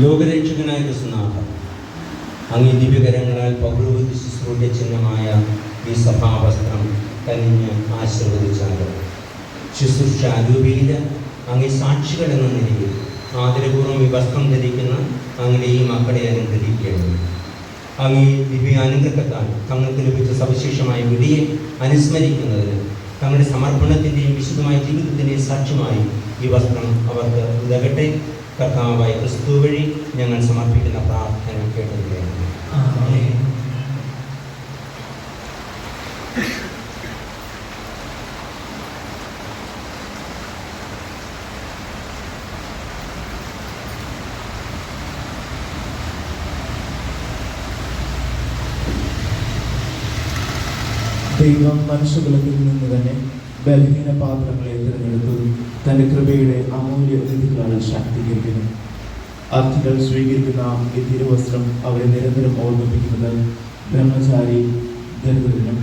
ലോകരക്ഷകനായ ക്രിസ്തുനാഥ അങ്ങ് ദിവ്യകരങ്ങളാൽ പൗരോഹിത ശുശ്രൂഷ ചിഹ്നമായ ഈ സഭാവസ്ത്രം കനിഞ്ഞ് ആശീർവദിച്ചാലോ. ശുശ്രൂഷ രൂപീല അങ്ങേ സാക്ഷികൾ എന്ന നിലയിൽ ആദരപൂർവം ഈ വസ്ത്രം ധരിക്കുന്ന അങ്ങനെ ഈ മക്കളെ അനുഗ്രഹിക്കണം അങ്ങേ ദിവ്യാനുഗ്രഹത്താൽ തങ്ങൾക്ക് ലഭിച്ച സവിശേഷമായ വിധിയെ അനുസ്മരിക്കുന്നതിന് തങ്ങളുടെ സമർപ്പണത്തിന്റെയും വിശുദ്ധമായ ജീവിതത്തിന്റെയും സാക്ഷ്യമായി ഈ വസ്ത്രം അവർക്ക് ഉതകട്ടെ കർത്താവായ ക്രിസ്തു വഴി ഞങ്ങൾ സമർപ്പിക്കുന്ന പ്രാർത്ഥന കേട്ടിരിക്കുകയാണ്. ദൈവം മനുഷ്യകുലത്തിൽ നിന്ന് തന്നെ ബലഹീന പാത്രങ്ങളെ തിരഞ്ഞെടുത്തു തന്റെ കൃപയുടെ അമൂല്യ അതിഥികളാണ് ശാക്തീകരിക്കുന്നത് അർത്ഥികൾ സ്വീകരിക്കുന്ന ഈ തിരുവസ്ത്രം അവരെ നിരന്തരം ഓർമ്മിപ്പിക്കുന്നത് ബ്രഹ്മചാരി ദരിദ്രനും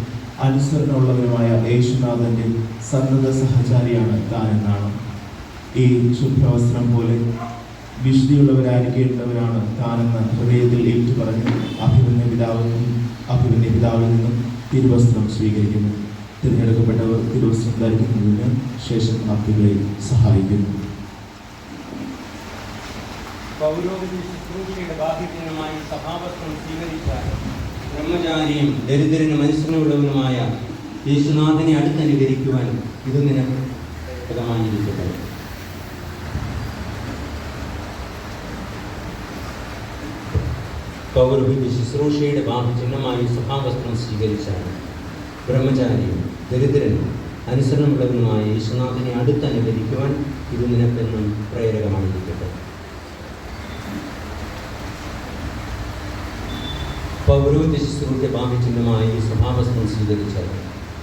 അനുസരണമുള്ളവരുമായ യേശുനാഥന്റെ സന്നദ്ധ സഹചാരിയാണ് താനെന്നാണ്. ഈ ശുഭ്രവസ്ത്രം പോലെ വിശുദ്ധിയുള്ളവരായിരിക്കേണ്ടവരാണ് താനെന്ന് ഹൃദയത്തിൽ ഏറ്റുപറഞ്ഞ് അഭിമന്യ പിതാവിൽ നിന്നും അഭിമന്യ പിതാവിൽ നിന്നും തിരുവസ്ത്രം സ്വീകരിക്കുന്നു. തിരഞ്ഞെടുക്കപ്പെട്ടവർ തിരുവസ്ത്രം ധരിക്കുന്നതിന് ശേഷം അർത്ഥികളെ സഹായിക്കുന്നു. ശുശ്രൂഷയുടെ ബാധ്യതനുമായി സഭാവസ്ത്രം സ്വീകരിച്ചാൽ ബ്രഹ്മചാരിയും ദരിദ്രനും അനുസരണമുള്ളവനുമായ യേശുനാഥനെ അടുത്തനുകരിക്കുവാൻ ഇത് നിനക്ക് ഹിതമായിരിക്കട്ടെ പൗരോഹിത ശുശ്രൂഷയുടെ ബാഹ്യചിഹ്നമായി സഭാവസ്ത്രം സ്വീകരിച്ചാൽ ബ്രഹ്മചാരിയും ദരിദ്രനും അനുസരണമുള്ളവനുമായ യേശുനാഥനെ അടുത്തനുകരിക്കുവാൻ ഇത് നിനക്കെന്നും പ്രേരകമായിരിക്കട്ടെ. പൗരോഹിത ശുശ്രൂഷ ബാഹ്യചിഹ്നമായി സ്വഭാവസ്ഥം സ്വീകരിച്ച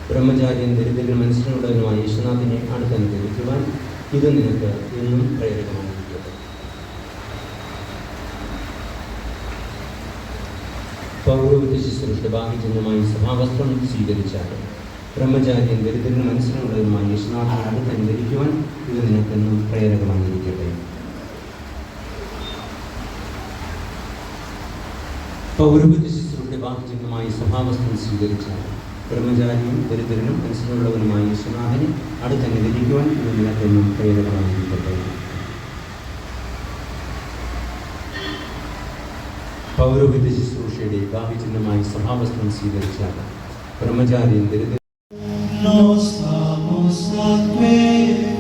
ബ്രഹ്മചാര്യൻ ദരിദ്രൻ മനസ്സിലുള്ളവനുമായ യേശുനാഥിനെ അടുത്തനുകരിക്കുവാൻ ഇത് നിനക്ക് എന്നും പ്രേരകമായിരിക്കട്ടെ. പൗരോഹിത ശുശ്രൂഷ ബാഹ്യചിഹ്നമായി സ്വഭാവസ്ഥം സ്വീകരിച്ചാൽ ബ്രഹ്മചാര്യൻ ദരിദ്രനും മനസ്സിലുള്ളവനുമായ അടുത്ത് അനുകരിക്കുവാൻ ഇത് നിനക്കെന്നും പ്രേരകമായിരിക്കട്ടെ. പൗരോഹിത ശുശ്രൂഷ ബാഹ്യജന്മമായി സ്വഭാവസ്ത്രം സ്വീകരിച്ച ബ്രഹ്മചാരിയും ദരിദ്രനും മനസ്സിലുള്ളവനുമായ യേശുനാഥനെ അടുത്തനുകരിക്കുവാൻ ഇത് നിനക്കെന്നും പ്രേരകമായിരിക്കട്ടെ. പൗരോഹിത ശുശ്രൂഷയുടെ ബാഹ്യചിഹ്നമായി സ്വഭാവസ്ത്രം സ്വീകരിച്ച ബ്രഹ്മചാരിയും ദരിദ്ര Nos vamos a ver,